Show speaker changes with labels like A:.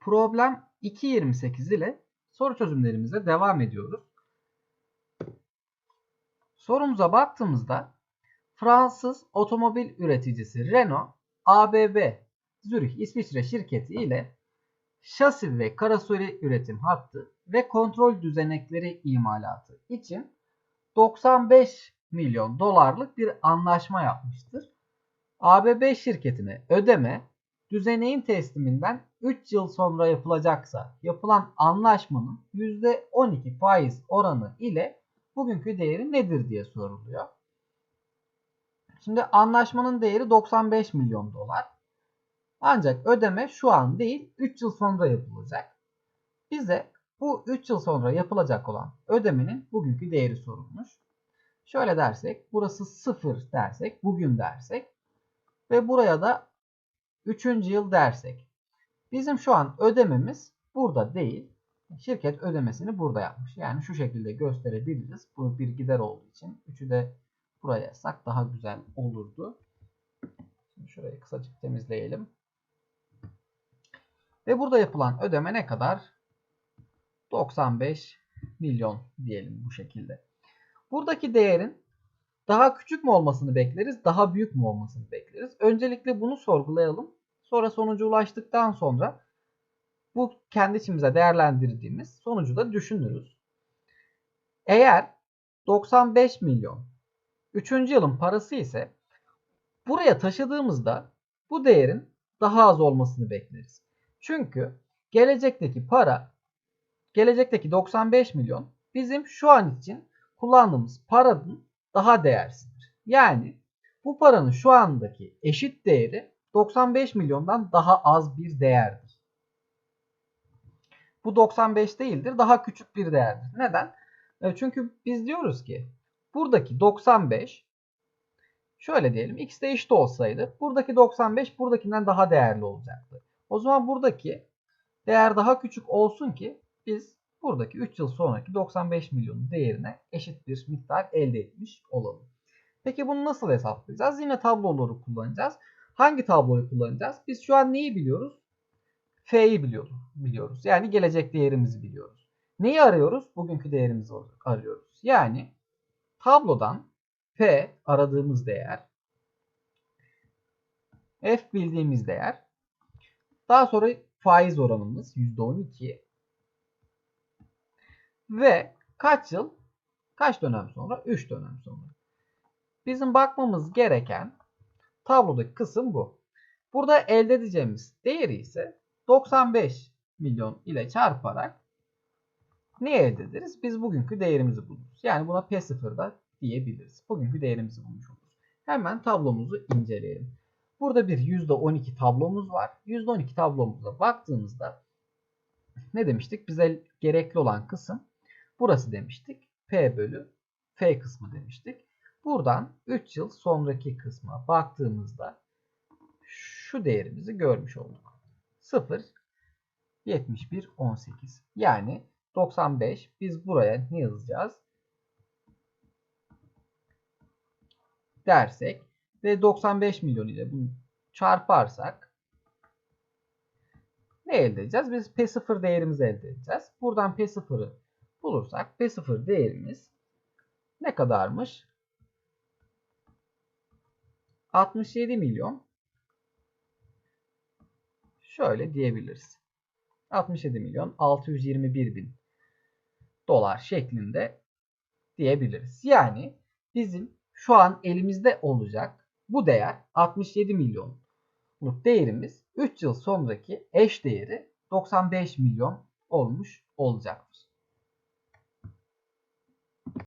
A: problem 2.28 ile soru çözümlerimize devam ediyoruz. Sorumuza baktığımızda Fransız otomobil üreticisi Renault ABB Zürih İsviçre şirketi ile şasi ve karoseri üretim hattı ve kontrol düzenekleri imalatı için 95 milyon dolarlık bir anlaşma yapmıştır. ABB şirketine ödeme düzeneğin tesliminden 3 yıl sonra yapılacaksa yapılan anlaşmanın %12 faiz oranı ile bugünkü değeri nedir diye soruluyor. Şimdi anlaşmanın değeri 95 milyon dolar. Ancak ödeme şu an değil 3 yıl sonra yapılacak. Bize bu 3 yıl sonra yapılacak olan ödemenin bugünkü değeri sorulmuş. Şöyle dersek burası 0 dersek bugün dersek ve buraya da 3. yıl dersek. Bizim şu an ödememiz burada değil. Şirket ödemesini burada yapmış. Yani şu şekilde gösterebiliriz. Bu bir gider olduğu için. 3'ü de buraya yazsak daha güzel olurdu. Şimdi şurayı kısacık temizleyelim. Ve burada yapılan ödeme ne kadar? 95 milyon diyelim bu şekilde. Buradaki değerin daha küçük mü olmasını bekleriz, daha büyük mü olmasını bekleriz? Öncelikle bunu sorgulayalım. Sonra sonuca ulaştıktan sonra bu kendi içimize değerlendirdiğimiz sonucu da düşünürüz. Eğer 95 milyon 3. yılın parası ise buraya taşıdığımızda bu değerin daha az olmasını bekleriz. Çünkü gelecekteki para gelecekteki 95 milyon bizim şu an için kullandığımız paranın daha değersidir. Yani bu paranın şu andaki eşit değeri 95 milyondan daha az bir değerdir. Bu 95 değildir, daha küçük bir değerdir. Neden? E, çünkü biz diyoruz ki buradaki 95 şöyle diyelim x de eşit olsaydı buradaki 95 buradakinden daha değerli olacaktı. O zaman buradaki değer daha küçük olsun ki biz buradaki 3 yıl sonraki 95 milyonun değerine eşit bir miktar elde etmiş olalım. Peki bunu nasıl hesaplayacağız? Yine tabloları kullanacağız. Hangi tabloyu kullanacağız? Biz şu an neyi biliyoruz? F'yi biliyoruz. biliyoruz. Yani gelecek değerimizi biliyoruz. Neyi arıyoruz? Bugünkü değerimizi arıyoruz. Yani tablodan P aradığımız değer, F bildiğimiz değer, daha sonra faiz oranımız %12 ve kaç yıl? Kaç dönem sonra? 3 dönem sonra. Bizim bakmamız gereken tablodaki kısım bu. Burada elde edeceğimiz değeri ise 95 milyon ile çarparak ne elde ederiz? Biz bugünkü değerimizi buluruz. Yani buna P0'da diyebiliriz. Bugünkü değerimizi bulmuş oluruz. Hemen tablomuzu inceleyelim. Burada bir %12 tablomuz var. %12 tablomuza baktığımızda ne demiştik? Bize gerekli olan kısım burası demiştik. P bölü F kısmı demiştik. Buradan 3 yıl sonraki kısma baktığımızda şu değerimizi görmüş olduk. 0 71 18. Yani 95 biz buraya ne yazacağız? Dersek ve 95 milyon ile bunu çarparsak ne elde edeceğiz? Biz P0 değerimizi elde edeceğiz. Buradan P0'ı bulursak P0 değerimiz ne kadarmış? 67 milyon şöyle diyebiliriz. 67 milyon 621 bin dolar şeklinde diyebiliriz. Yani bizim şu an elimizde olacak bu değer 67 milyonluk değerimiz 3 yıl sonraki eş değeri 95 milyon olmuş olacaktır.